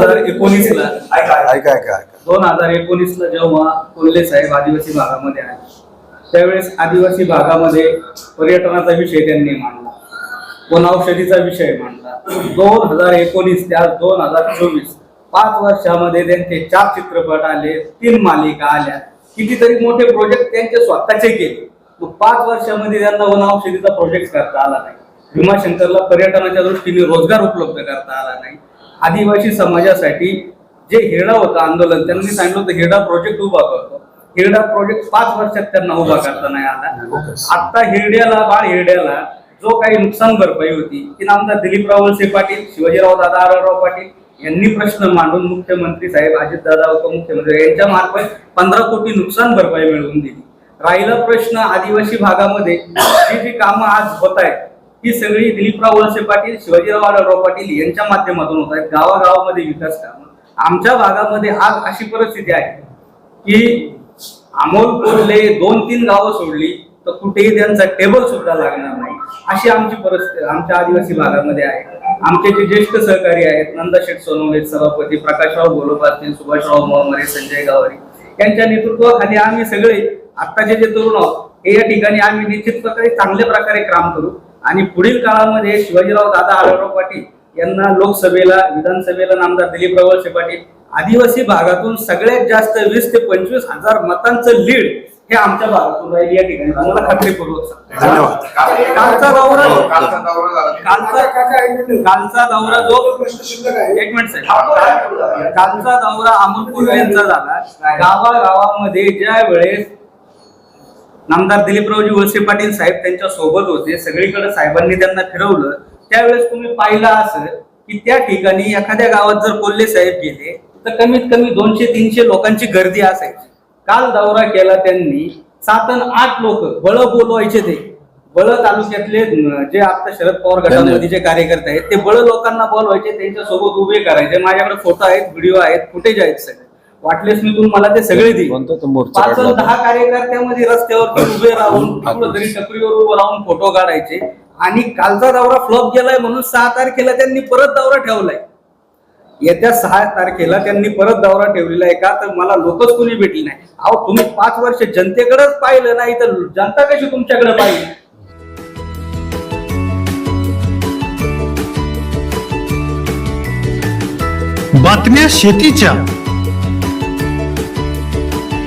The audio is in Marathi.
हजार एकोणीस ला ऐका. ऐका ऐका दोन हजार एकोणीस ला जेव्हा कोल्हे साहेब आदिवासी भागामध्ये आले त्यावेळेस आदिवासी भागामध्ये पर्यटनाचा विषय त्यांनी मांडला. वनौषधीचा विषय मांडला. दोन हजार एकोणीस ते आज दोन हजार चोवीस पाच वर्षामध्ये त्यांचे चार चित्रपट आले तीन मालिका आल्या. कितीतरी मोठे प्रोजेक्ट त्यांचे स्वतःचे केले. मग पाच वर्षामध्ये त्यांना वनौषधीचा प्रोजेक्ट करता आला नाही. भीमाशंकरला पर्यटनाच्या दृष्टीने रोजगार उपलब्ध करता आला नाही. आदिवासी समाजासाठी जे हिरडा होतं आंदोलन त्यांनी सांगितलं होतं हिरडा प्रोजेक्ट उभा करतो. हिरडा प्रोजेक्ट पाच वर्षात त्यांना उभा करता नाही आला. आता हिरड्याला बाळ हिरड्याला जो काही नुकसान भरपाई होती ती नामदार दिलीपराव वळसे पाटील शिवाजीराव दादा आढळराव पाटील यांनी प्रश्न मांडून मुख्यमंत्री साहेब अजितदादा उपमुख्यमंत्री यांच्या मार्फत पंधरा कोटी नुकसान भरपाई मिळवून दिली. राहिला प्रश्न आदिवासी भागामध्ये जी जी कामं आज होत आहेत ही सगळी दिलीपराव वळसे पाटील शिवाजीराव आढळराव पाटील यांच्या माध्यमातून होत आहेत. गावागावामध्ये विकास काम. आमच्या भागामध्ये आज अशी परिस्थिती आहे की अमोल कोल्हे दोन तीन गावं सोडली तर कुठेही त्यांचा टेबल सुद्धा लागणार नाही. अशी आमची परिस्थिती आमच्या आदिवासी भागामध्ये आहे. आमचे जे ज्येष्ठ सहकारी आहेत नंदा शेठ सोनवणे सभापती प्रकाशराव गोलोपातील सुभाषराव मोहमरे संजय गावरी यांच्या नेतृत्वाखाली आम्ही सगळे आत्ताचे जे तरुण आहोत हे या ठिकाणी आम्ही निश्चित प्रकारे चांगल्या प्रकारे काम करू. आणि पुढील काळामध्ये शिवाजीराव दादा आढळराव पाटील यांना लोकसभेला विधानसभेला नामदार दिलीपराव वळसे पाटील आदिवासी भागातून सगळ्यात जास्त वीस ते पंचवीस हजार मतांचं लीड हे आमच्या भागातून राहील. या ठिकाणी आम्हाला खात्रीपूर्वक कालचा दौरा कालचा दौरा झाला. कालचा कालचा दौरा जो एक मिनिट साहेब. कालचा दौरा अमोल यांचा झाला. गावागावामध्ये ज्या वेळेस नामदार दिलीपरावजी वळसे पाटील साहेब त्यांच्यासोबत होते. सगळीकडे साहेबांनी त्यांना फिरवलं. त्यावेळेस तुम्ही पाहिलं असं की त्या ठिकाणी एखाद्या गावात जर कोल्हे साहेब गेले तर कमीत कमी दोनशे तीनशे लोकांची गर्दी असायची. काल दौरा केला त्यांनी. सात अन आठ लोक बळ बोलवायचे ते. बळ तालुक्यातले जे आता शरद पवार गटामध्ये जे कार्यकर्ते आहेत ते बळ लोकांना बोलवायचे त्यांच्यासोबत उभे करायचे. माझ्याकडे फोटो आहेत व्हिडिओ आहेत फुटेज आहेत सगळे. वाटलेस मी तुम्ही मला ते सगळे तो मोर्चा पाच काढला? दहा कार्यकर्त्यामध्ये रस्त्यावर उभे राहून टपरीवर उभं राहून फोटो काढायचे. आणि कालचा दौरा फ्लॉप गेलाय म्हणून सहा तारखेला त्यांनी परत दौरा ठेवलाय. येत्या सहा तारखेला त्यांनी परत दौरा ठेवलेला आहे का? तर मला लोकच कोणी भेटली नाही. अहो तुम्ही पाच वर्ष जनतेकडेच पाहिलं नाही तर जनता कशी तुमच्याकडे पाहिली? बातम्या शेतीच्या.